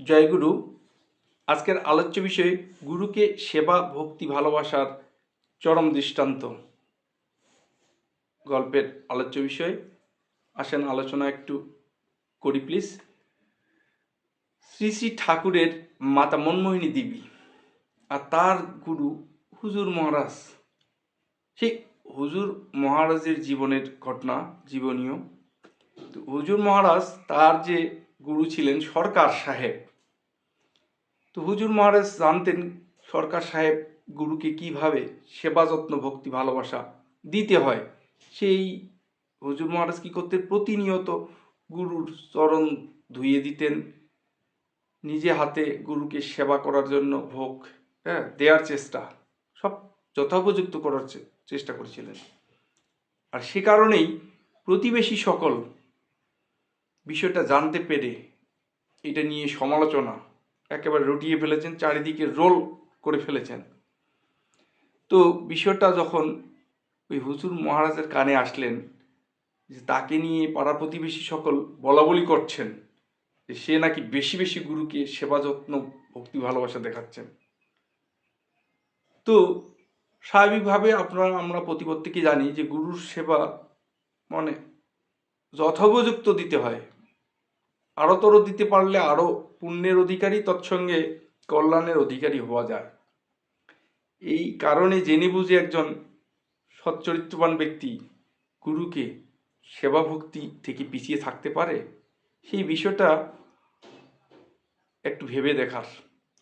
জয়গুরু, আজকের আলোচ্য বিষয়ে গুরুকে সেবা, ভক্তি, ভালোবাসার চরম দৃষ্টান্ত। গল্পের আলোচ্য বিষয়, আসেন আলোচনা একটু করি প্লিজ। শ্রী শ্রী ঠাকুরের মাতা মনমোহিনী দেবী আর তার গুরু হুজুর মহারাজ। সেই হুজুর মহারাজের জীবনের ঘটনা জীবনীয় হুজুর মহারাজ তার যে গুরু ছিলেন সরকার সাহেব। তো হুজুর মহারাজ জানতেন সরকার সাহেব গুরুকে কীভাবে সেবা যত্ন, ভক্তি, ভালোবাসা দিতে হয়। সেই হুজুর মহারাজ কি করতেন? প্রতিনিয়ত গুরুর চরণ ধুইয়ে দিতেন। নিজে হাতে গুরুকে সেবা করার জন্য ভোগ হ্যাঁ দেওয়ার চেষ্টা, সব যথোপযুক্ত করার চেষ্টা করেছিলেন। আর সে কারণেই প্রতিবেশী সকল বিষয়টা জানতে পেরে এটা নিয়ে সমালোচনা, একেবারে রটিয়ে ফেলেছেন, চারিদিকে রোল করে ফেলেছেন। তো বিষয়টা যখন ওই হুজুর মহারাজের কানে আসলেন যে তাকে নিয়ে পাড়া প্রতিবেশী সকল বলা বলি করছেন, যে সে নাকি বেশি বেশি গুরুকে সেবা যত্ন, ভক্তি, ভালোবাসা দেখাচ্ছেন। তো স্বাভাবিকভাবে আপনারা, আমরা প্রতিপত্তিকে জানি যে গুরুর সেবা মানে যথোপযুক্ত দিতে হয়। আরোতর দিতে পারলে আরও পুণ্যের অধিকারী, তৎসঙ্গে কল্যাণের অধিকারী হওয়া যায়। এই কারণে জেনে বুঝে একজন সচ্চরিত্রবান ব্যক্তি গুরুকে সেবা ভক্তি থেকে পিছিয়ে থাকতে পারে? সেই বিষয়টা একটু ভেবে দেখার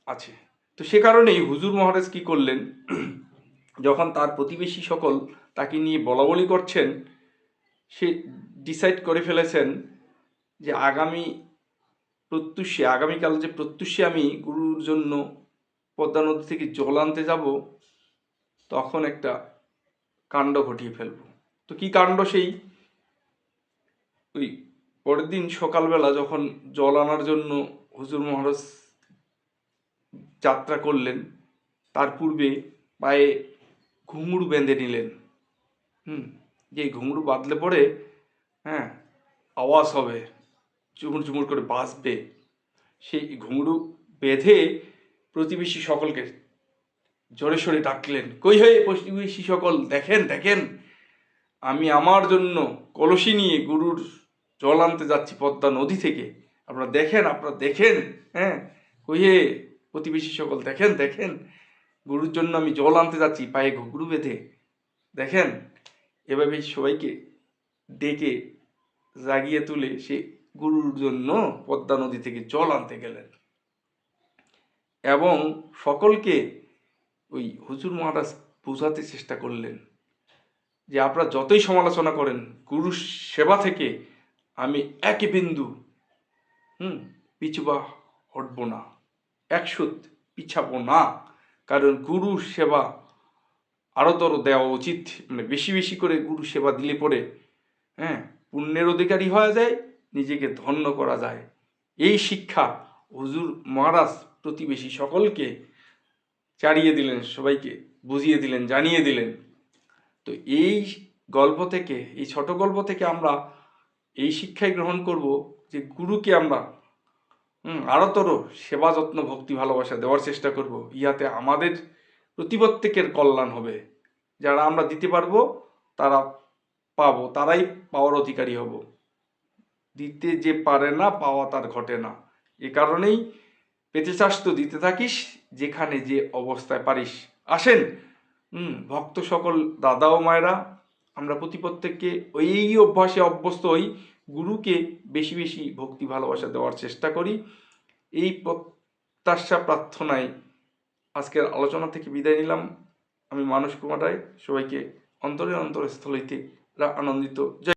আছে। তো সে কারণেই হুজুর মহারাজ কি করলেন? যখন তার প্রতিবেশী সকল তাকে নিয়ে বলা বলি করছেন, সে ডিসাইড করে ফেলেছেন যে আগামী প্রত্যুষে, আগামীকাল যে প্রত্যুষে আমি গুরুর জন্য পদ্মা নদী থেকে জল আনতে যাব, তখন একটা কাণ্ড ঘটিয়ে ফেলব। তো কি কাণ্ড সেই? ওই পরের দিন সকালবেলা যখন জল আনার জন্য হুজুর মহারাজ যাত্রা করলেন, তার পূর্বে পায়ে ঘুঙুর বেঁধে নিলেন। হুম, যে ঘুঙুর বাঁধলে পরে হ্যাঁ আওয়াজ হবে। চুমুর চুমুর করে বাঁচবে, সেই ঘুঙরু বেঁধে প্রতিবেশী সকলকে জোরে সরে ডাকলেন, কই হয়ে প্রতিবেশী সকল, দেখেন দেখেন, আমি আমার জন্য কলসি নিয়ে গুরুর জল আনতে যাচ্ছি পদ্মা নদী থেকে। আপনারা দেখেন আপনারা দেখেন হ্যাঁ কই হে প্রতিবেশী সকল, দেখেন দেখেন, গুরুর জন্য আমি জল আনতে যাচ্ছি, পায়ে ঘুঘরু বেঁধে। দেখেন, এভাবে সবাইকে ডেকে জাগিয়ে তুলে সে গুরুর জন্য পদ্মা নদী থেকে জল আনতে গেলেন। এবং সকলকে ওই হুজুর মহারাজ বোঝাতে চেষ্টা করলেন যে আপনারা যতই সমালোচনা করেন গুরু সেবা থেকে আমি এক বিন্দু, হুম পিছুবা হটব না, এক একসুত পিছাবো না। কারণ গুরু সেবা আরোতর দেওয়া উচিত। মানে বেশি বেশি করে গুরু সেবা দিলে পরে হ্যাঁ পুণ্যের অধিকারী হওয়া যায় নিজেকে ধন্য করা যায়। এই শিক্ষা হুজুর মহারাজ প্রতিবেশী সকলকে চাড়িয়ে দিলেন, সবাইকে বুঝিয়ে দিলেন, জানিয়ে দিলেন। তো এই গল্প থেকে, এই ছোট গল্প থেকে আমরা এই শিক্ষাই গ্রহণ করব যে গুরুকে আমরা আরতর সেবা যত্ন, ভক্তি, ভালোবাসা দেওয়ার চেষ্টা করব। ইহাতে আমাদের প্রতিপ্রত্যেকের কল্যাণ হবে। যারা আমরা দিতে পারব, তারা পাবো, তারাই পাওয়ার অধিকারী হব। দিতে যে পারে না, পাওয়া তার ঘটে না। এ কারণেই পেতে চাস তো দিতে থাকিস, যেখানে যে অবস্থায় পারিস। আসেন, হুম, ভক্ত সকল দাদা ও মায়েরা, আমরা প্রতি প্রত্যেককে ওই অভ্যাসে অভ্যস্ত হই, গুরুকে বেশি বেশি ভক্তি ভালোবাসা দেওয়ার চেষ্টা করি। এই প্রত্যাশা প্রার্থনায় আজকের আলোচনা থেকে বিদায় নিলাম। আমি মানস কুমার রায়, সবাইকে অন্তরে অন্তরস্থল আনন্দিত। জয়